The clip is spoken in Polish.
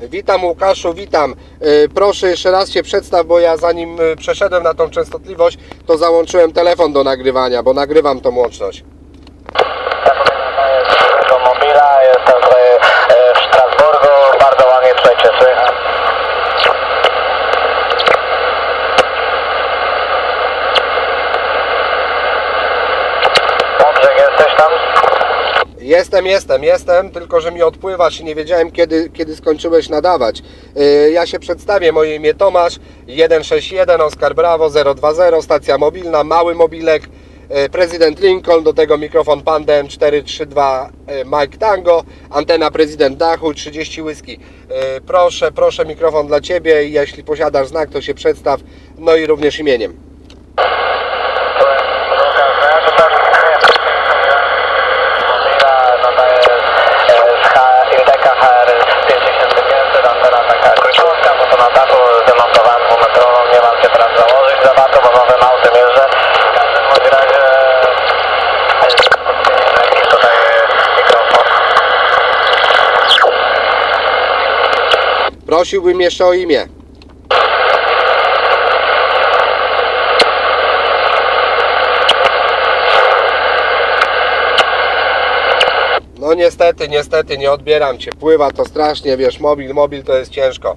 Witam Łukaszu, witam. Y, Proszę jeszcze raz się przedstaw, bo ja zanim y, przeszedłem na tą częstotliwość, to załączyłem telefon do nagrywania, bo nagrywam tą łączność. mobila, jestem tutaj e, w Strasburgu, bardzo ładnie tutaj. Dobrze, jesteś tam? Jestem, jestem, jestem, tylko że mi odpływasz i nie wiedziałem kiedy, kiedy skończyłeś nadawać. Y, Ja się przedstawię, moje imię Tomasz, 161 Oskar Brawo 020, stacja mobilna, mały mobilek, y, prezydent Lincoln, do tego mikrofon Pandem 432 y, Mike Tango, antena prezydent Dachu 30 whisky. Y, Proszę, proszę mikrofon dla Ciebie i jeśli posiadasz znak, to się przedstaw, no i również imieniem. 5500, antena taka króciutka, bo to na dachu demontowałem dwumetrową, nie mam się teraz założyć za dachu, bo nowym autem jeżdżę. W każdym razie e, tutaj mikrofon. Prosiłbym jeszcze o imię. No niestety, niestety nie odbieram Cię. Pływa to strasznie, wiesz, mobil, mobil to jest ciężko.